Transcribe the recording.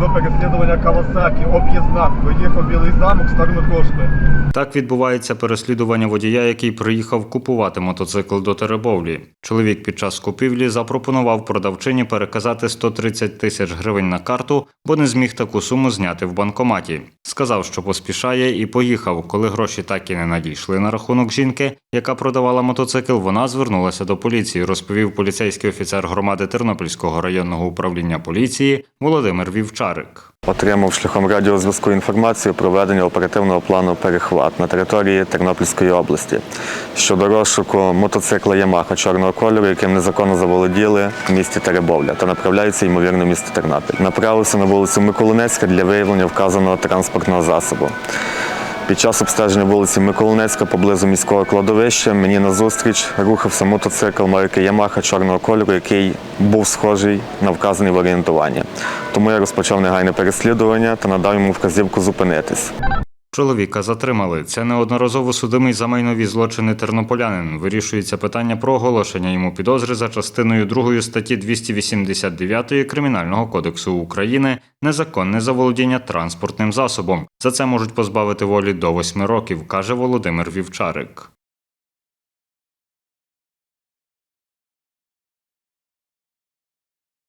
до переслідування Кавасакі, об'їзна, виїхав Білий замок в сторону Кошти. Так відбувається переслідування водія, який приїхав купувати мотоцикл до Теребовлі. Чоловік під час купівлі запропонував продавчині переказати 130 тисяч гривень на карту, бо не зміг таку суму зняти в банкоматі. Сказав, що поспішає, і поїхав. Коли гроші так і не надійшли на рахунок жінки, яка продавала мотоцикл, вона звернулася до поліції, розповів поліцейський офіцер громади Тернопільського районного управління поліції Володимир Вівчарик. Отримав шляхом радіозв'язку інформацію про ведення оперативного плану перехват на території Тернопільської області щодо розшуку мотоцикла Ямаха чорного кольору, яким незаконно заволоділи в місті Теребовля та направляються ймовірно в місто Тернопіль. Направився на вулицю Миколинецька для виявлення вказаного транспортного засобу. Під час обстеження вулиці Миколинецька поблизу міського кладовища мені назустріч рухався мотоцикл марки Ямаха чорного кольору, який був схожий на вказаний в орієнтуванні. Тому я розпочав негайне переслідування та надав йому вказівку зупинитись. Чоловіка затримали. Це неодноразово судимий за майнові злочини тернополянин. Вирішується питання про оголошення йому підозри за частиною 2 статті 289 Кримінального кодексу України незаконне заволодіння транспортним засобом. За це можуть позбавити волі до 8 років, каже Володимир Вівчарик.